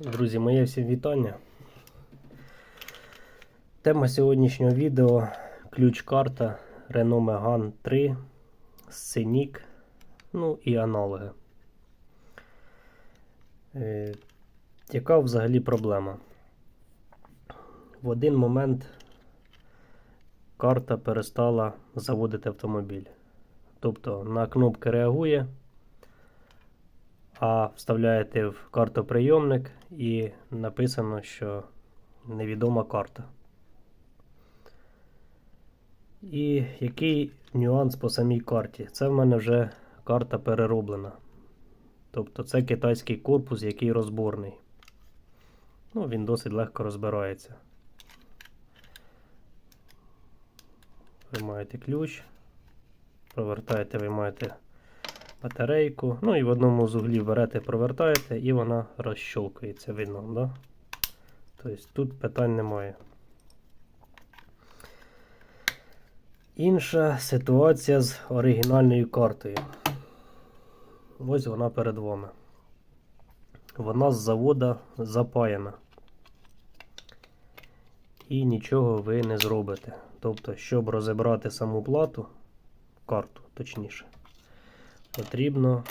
Друзі, моє всім вітання. Тема сьогоднішнього відео ключ-карта Renault Megane 3, Scenic, ну і аналоги. Е, яка взагалі проблема? В один момент карта перестала заводити автомобіль. Тобто на кнопки реагує, а вставляєте в картоприйомник і написано, що невідома карта. І який нюанс по самій карті? Це в мене вже карта перероблена. Тобто це китайський корпус, який розборний. Ну, він досить легко розбирається. Ви маєте ключ, провертаєте, ви маєте батарейку. Ну і в одному з углів берете, провертаєте, і вона розщолкується, видно, да? Тобто тут питань немає. Інша ситуація з оригінальною картою. Ось вона перед вами. Вона з завода запаяна. І нічого ви не зробите. Тобто, щоб розібрати саму плату, карту, точніше, потрібно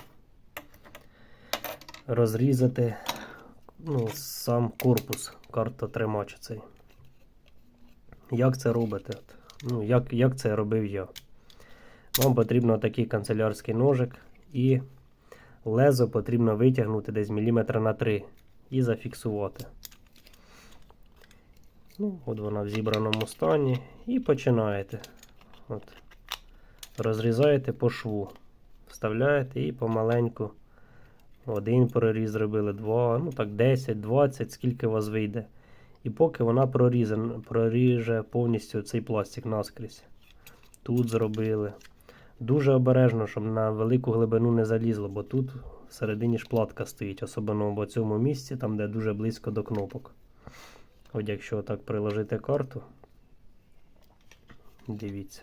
розрізати ну, сам корпус картотримача цей. Як це робите? Ну, як, як це робив я? Вам потрібно такий канцелярський ножик і лезо потрібно витягнути десь міліметра на 3 і зафіксувати. Ну, От вона в зібраному стані. І починаєте. От. Розрізаєте по шву. Вставляєте і помаленьку. Один проріз зробили, два, ну так 10, 20, скільки у вас вийде. І поки вона проріже, проріже повністю цей пластик наскрізь. Тут зробили. Дуже обережно, щоб на велику глибину не залізло, бо тут всередині шплатка стоїть, особливо в цьому місці, там де дуже близько до кнопок. От якщо так приложити карту, дивіться.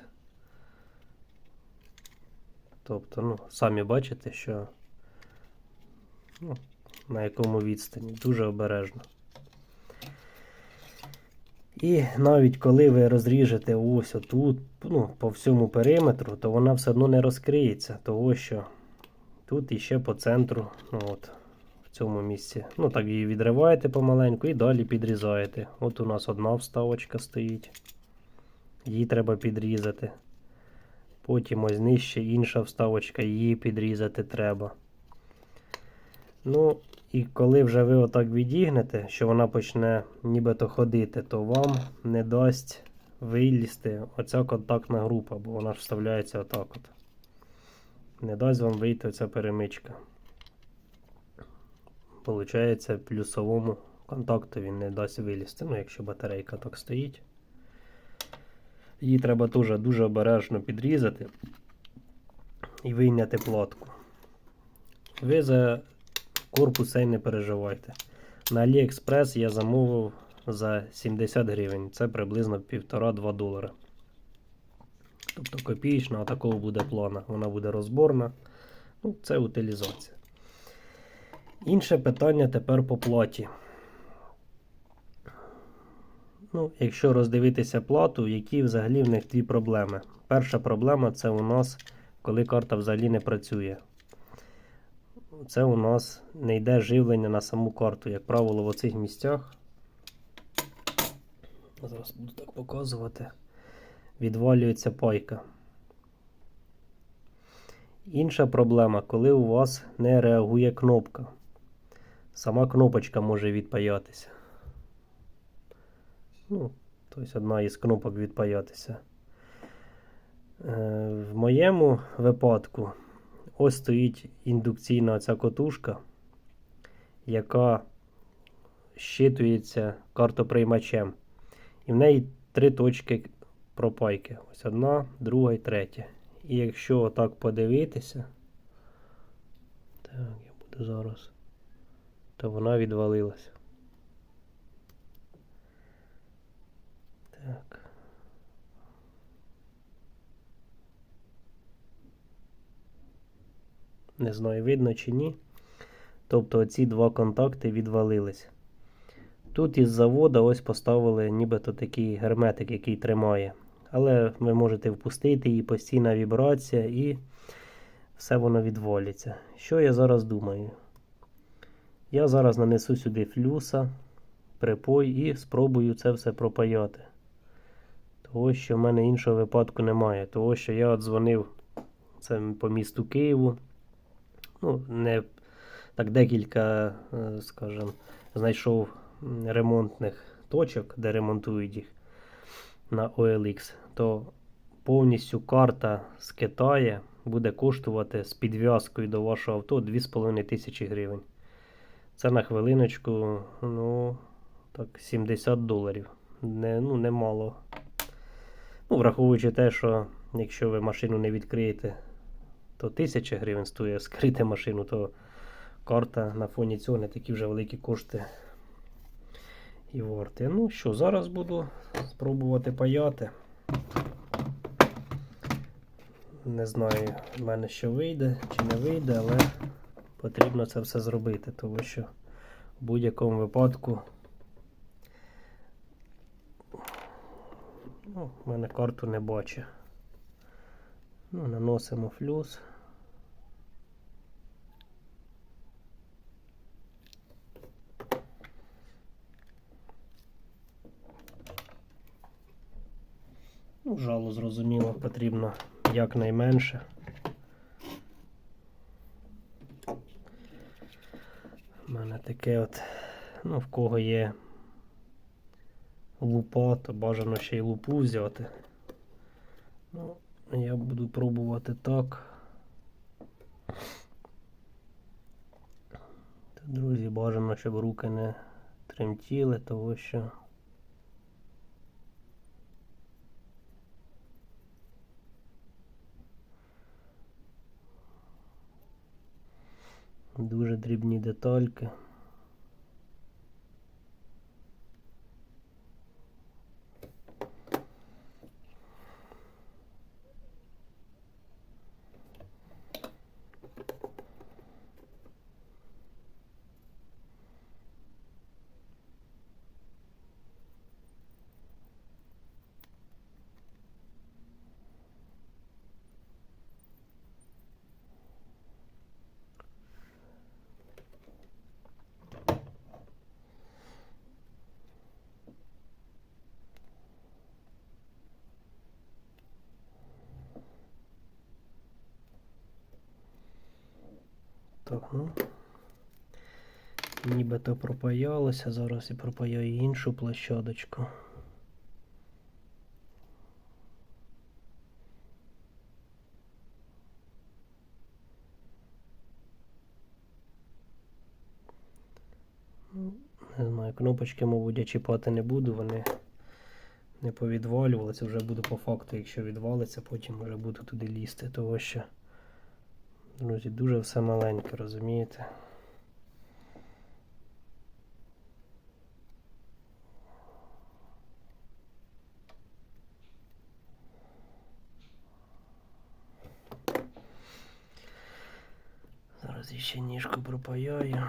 Тобто, ну, самі бачите, що ну, на якому відстані. Дуже обережно. І навіть коли ви розріжете ось отут, ну, по всьому периметру, то вона все одно не розкриється, того що тут іще по центру, ну от, в цьому місці. Ну, так її відриваєте помаленьку і далі підрізаєте. От у нас одна вставочка стоїть. Її треба підрізати. Потім ось нижче інша вставочка, її підрізати треба. Ну, і коли вже ви отак відігнете, що вона почне нібито ходити, то вам не дасть вилізти оця контактна група, бо вона ж вставляється отак от. Не дасть вам вийти оця перемичка. Получається, плюсовому контакту він не дасть вилізти, ну, якщо батарейка так стоїть. Її треба дуже дуже обережно підрізати і вийняти платку. Ви за корпус цей не переживайте. На AliExpress я замовив за 70 гривень. Це приблизно 1,5-2 долара. Тобто копієчна, а такого буде плана. Вона буде розборна. Ну, Це утилізація. Інше питання тепер по платі. Ну, Якщо роздивитися плату, які взагалі в них дві проблеми. Перша проблема це у нас, коли карта взагалі не працює. Це у нас не йде живлення на саму карту. Як правило, в оцих місцях. Зараз буду так показувати. Відвалюється пайка. Інша проблема, коли у вас не реагує кнопка. Сама кнопочка може відпаятися. Ну, тобто одна із кнопок відпаятися. Е, в моєму випадку ось стоїть індукційна ця котушка, яка щитується картоприймачем. І в неї три точки пропайки. Ось одна, друга і третя. І якщо отак подивитися, так, я буду зараз, то вона відвалилася. Не знаю, видно чи ні. Тобто ці два контакти відвалились. Тут із заводу ось поставили нібито такий герметик, який тримає. Але ви можете впустити її постійна вібрація і все воно відвалиться. Що я зараз думаю? Я зараз нанесу сюди флюса, припой і спробую це все пропаяти. Того, що в мене іншого випадку немає. Того, що я дзвонив це по місту Києву. Ну, не так декілька, е, скажімо, знайшов ремонтних точок, де ремонтують їх на OLX, то повністю карта з Китаю буде коштувати з підв'язкою до вашого авто 2,5 тисячі гривень. Це на хвилиночку, ну, так, 70 доларів. Не, ну, немало. Ну, враховуючи те, що якщо ви машину не відкриєте, то 1000 гривень стоїть скрити машину, то карта на фоні цього не такі вже великі кошти і варти. Ну що, зараз буду спробувати паяти. Не знаю, в мене що вийде чи не вийде, але потрібно це все зробити, тому що в будь-якому випадку ну, в мене карту не бачить. Ну, наносимо флюс. Ну, жало зрозуміло, потрібно якнайменше. У мене таке от, ну, в кого є лупа, то бажано ще й лупу взяти. Я буду пробувати так. Та, друзі, бажано, щоб руки не тремтіли, тому що. Дуже дрібні детальки. Так, ну. Нібито пропаялося, зараз і пропаяю іншу площадочку. Не знаю, кнопочки, мабуть, я чіпати не буду, вони не повідвалювалися. Вже буду по факту, якщо відвалиться, потім вже буду туди лізти, того що. Друзі, дуже все маленьке, розумієте? Зараз ще ніжку пропаяю.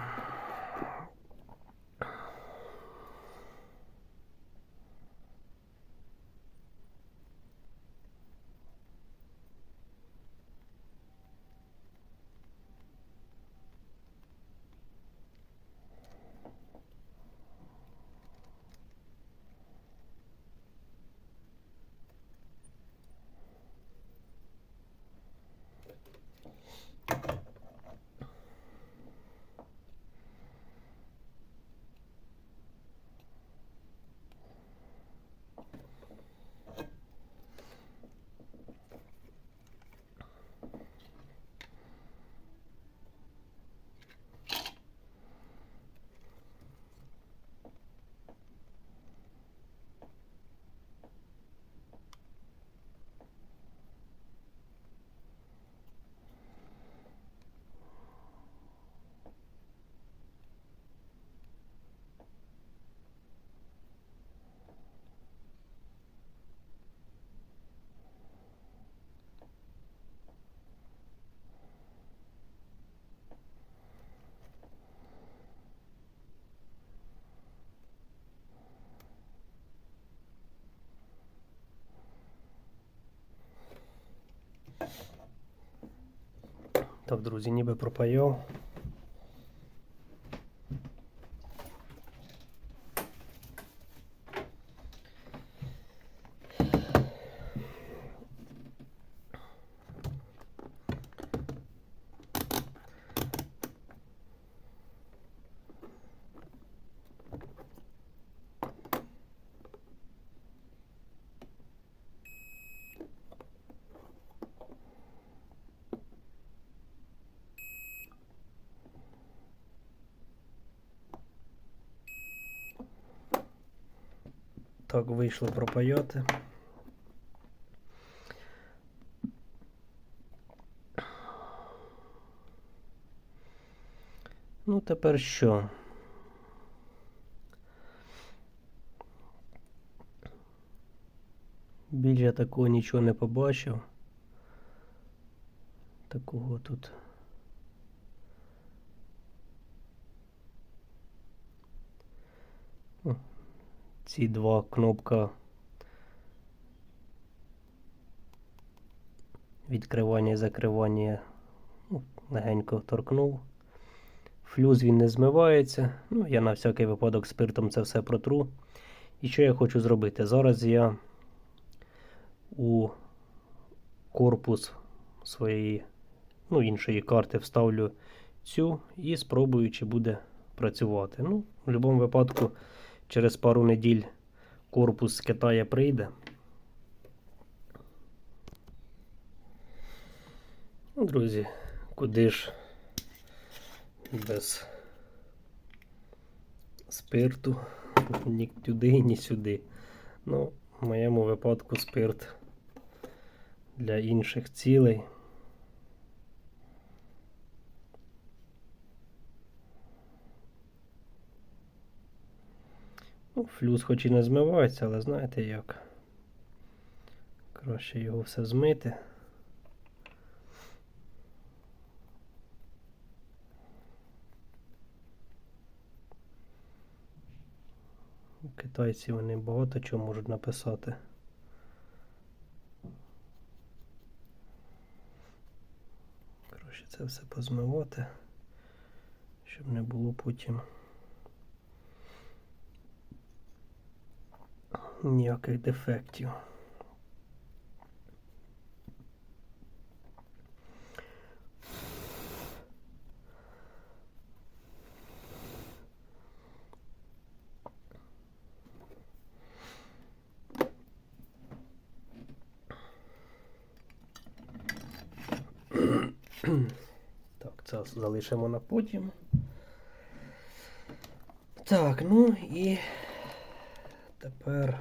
Так, друзі, ніби пропаяв. Так, вийшло пропаяти. Ну, тепер що? Більше такого нічого не побачив. Такого тут. Ці два кнопка відкривання і закривання ну, легенько торкнув. Флюз він не змивається. Ну, я на всякий випадок спиртом це все протру. І що я хочу зробити? Зараз я у корпус своєї ну, іншої карти вставлю цю і спробую, чи буде працювати. Ну, в будь-якому випадку, через пару неділь корпус з Китаю прийде. Ну, друзі, куди ж без спирту ні туди, ні сюди. Ну, в моєму випадку спирт для інших цілей. Флюс хоч і не змивається, але знаєте як. Краще його все змити. Китайці вони багато чого можуть написати. Коротше, це все позмивати, щоб не було потім ніяких дефектів. Так, це залишимо на потім. Так, ну і тепер.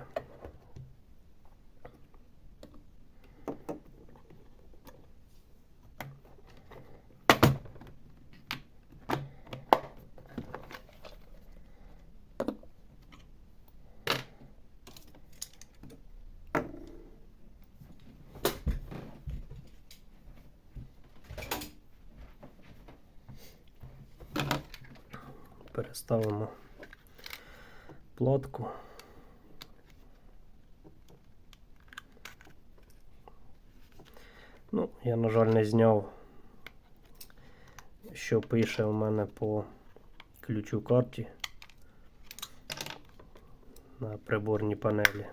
Переставимо платку. Я, на жаль, не зняв, що пише у мене по ключу карті на приборній панелі.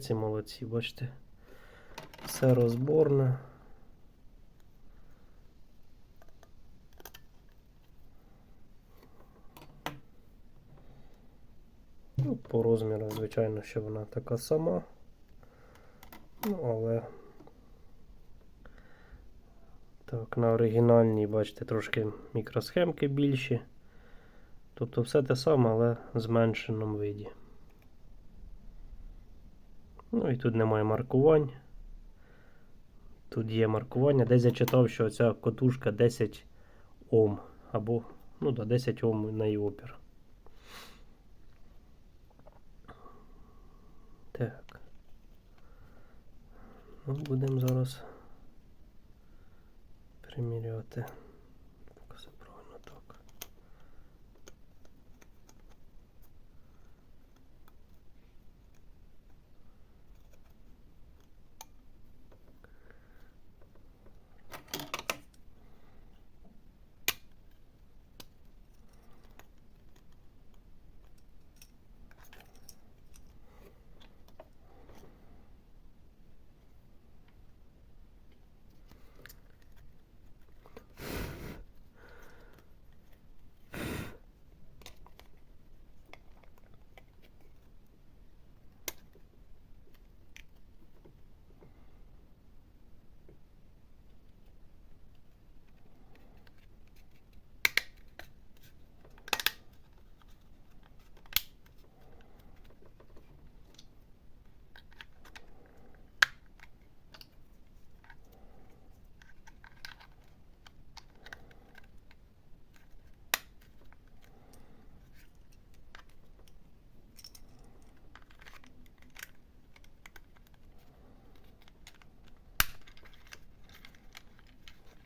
Китайці молодці, бачите, все розборне. Ну, по розміру, звичайно, що вона така сама. Ну, але так, на оригінальній, бачите, трошки мікросхемки більші. Тобто все те саме, але в зменшеному виді. Ну і тут немає маркувань. Тут є маркування. Десь я читав, що ця котушка 10 Ом. Або ну, да, 10 Ом на її опір. Так. Ну, будемо зараз приміряти. Поки все правильно так.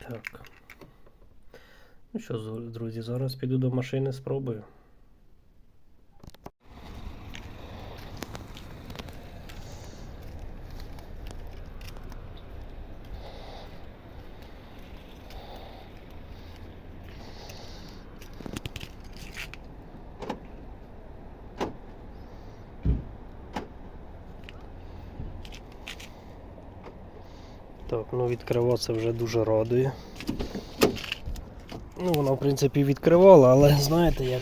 Так. Ну що, друзі, зараз піду до машини, спробую. Так, ну відкриватися вже дуже радує. Ну, вона, в принципі, відкривала, але знаєте як.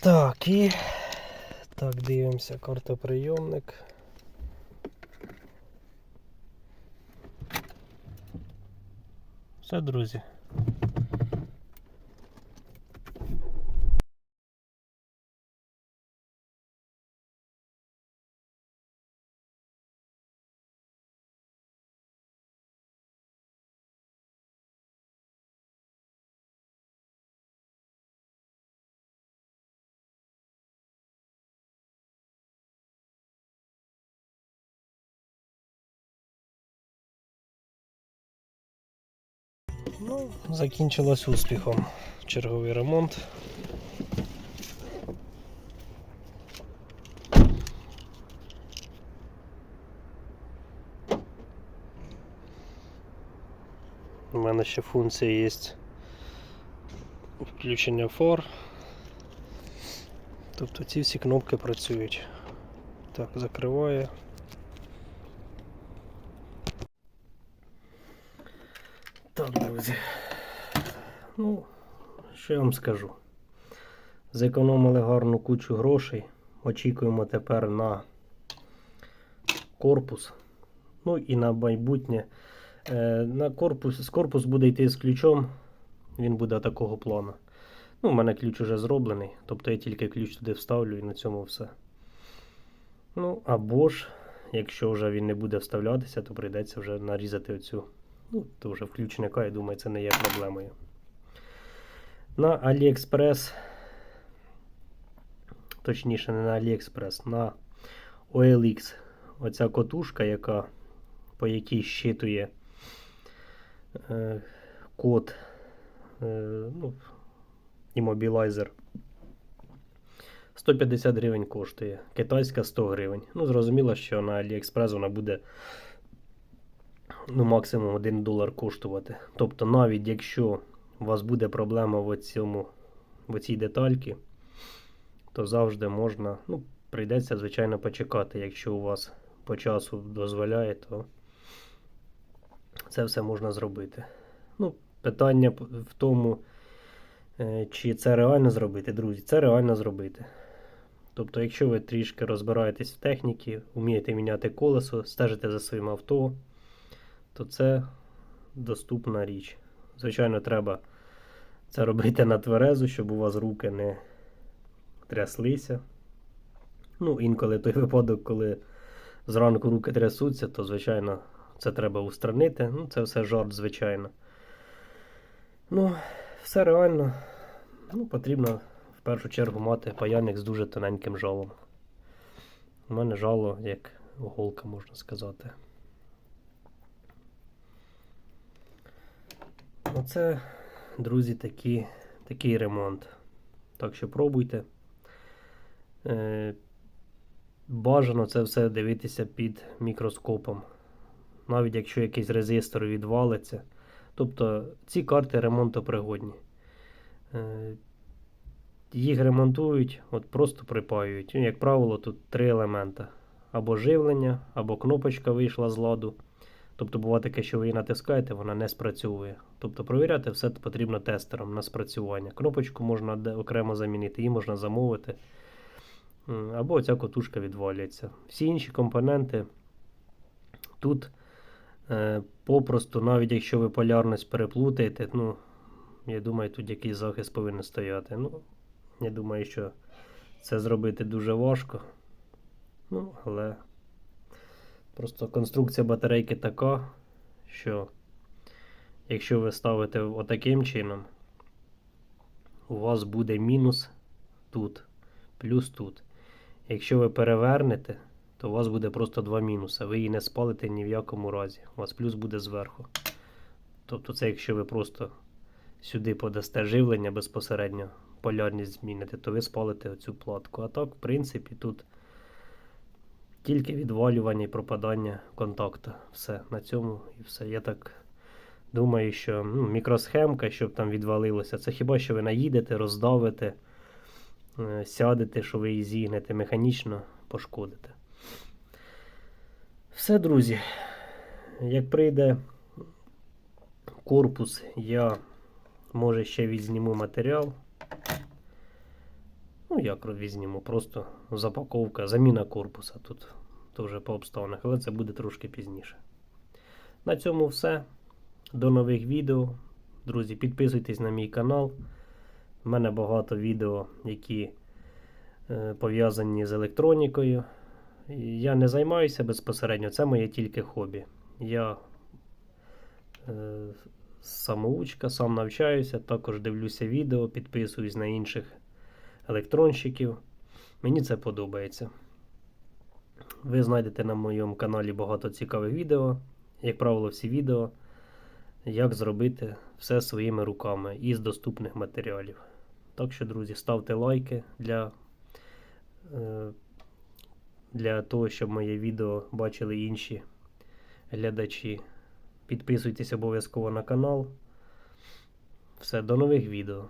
Так, і. Так, дивимося, картоприйомник. Все, друзі. Ну, закінчилось успіхом. Черговий ремонт. У мене ще функція є включення фар. Тобто ці всі кнопки працюють. Так, закриває. Так, друзі. Ну, що я вам скажу? Зекономили гарну кучу грошей. Очікуємо тепер на корпус. Ну і на майбутнє. Е, на корпус, корпус буде йти з ключом. Він буде такого плану. Ну, у мене ключ вже зроблений. Тобто я тільки ключ туди вставлю і на цьому все. Ну, або ж, якщо вже він не буде вставлятися, то прийдеться вже нарізати оцю Ну, то вже включника, я думаю, це не є проблемою. На AliExpress, точніше, не на AliExpress, на OLX. Оця котушка, яка, по якій щитує е, код е, ну, іммобілайзер. 150 гривень коштує. Китайська 100 гривень. Ну, зрозуміло, що на AliExpress вона буде ну, максимум 1 долар коштувати. Тобто, навіть якщо у вас буде проблема в, цьому, в цій детальці, то завжди можна, ну, прийдеться, звичайно, почекати. Якщо у вас по часу дозволяє, то це все можна зробити. Ну, Питання в тому, е, чи це реально зробити, друзі, це реально зробити. Тобто, якщо ви трішки розбираєтесь в техніці, вмієте міняти колесо, стежите за своїм авто, то це доступна річ. Звичайно, треба це робити на тверезу, щоб у вас руки не тряслися. Ну, інколи той випадок, коли зранку руки трясуться, то, звичайно, це треба устранити. Ну, це все жарт, звичайно. Ну, все реально. Ну, потрібно в першу чергу мати паяльник з дуже тоненьким жалом. У мене жало, як голка, можна сказати. Оце, друзі, такі, такий ремонт. Так що пробуйте. Е, бажано це все дивитися під мікроскопом. Навіть якщо якийсь резистор відвалиться. Тобто ці карти ремонтопригодні. Е, їх ремонтують, от просто припаюють. Ну, Як правило, тут три елемента: або живлення, або кнопочка вийшла з ладу. Тобто буває таке, що ви її натискаєте, вона не спрацьовує. Тобто провіряти все потрібно тестером на спрацювання. Кнопочку можна окремо замінити, її можна замовити. Або ця котушка відвалюється. Всі інші компоненти тут е, попросту, навіть якщо ви полярність переплутаєте, ну, я думаю, тут якийсь захист повинен стояти. Ну, я думаю, що це зробити дуже важко. Ну, але просто конструкція батарейки така, що якщо ви ставите отаким чином, у вас буде мінус тут, плюс тут. Якщо ви перевернете, то у вас буде просто два мінуси. Ви її не спалите ні в якому разі. У вас плюс буде зверху. Тобто, це якщо ви просто сюди подасте живлення безпосередньо, полярність зміните, то ви спалите оцю платку. А так, в принципі, тут тільки відвалювання і пропадання контакту. Все, на цьому і все. Я так думаю, що ну, мікросхемка, щоб там відвалилося, це хіба що ви наїдете, роздавите, е, сядете, що ви її зігнете, механічно пошкодите. Все, друзі. Як прийде корпус, я може ще відзніму матеріал. Ну, як відзніму, просто запаковка, заміна корпуса тут то вже по обставинах, але це буде трошки пізніше. На цьому все. До нових відео. Друзі, підписуйтесь на мій канал. У мене багато відео, які е, пов'язані з електронікою. Я не займаюся безпосередньо, це моє тільки хобі. Я е, самоучка, сам навчаюся, також дивлюся відео, підписуюсь на інших електронщиків. Мені це подобається. Ви знайдете на моєму каналі багато цікавих відео. Як правило, всі відео, як зробити все своїми руками із доступних матеріалів. Так що, друзі, ставте лайки для, е, для того, щоб моє відео бачили інші глядачі. Підписуйтесь обов'язково на канал. Все, до нових відео.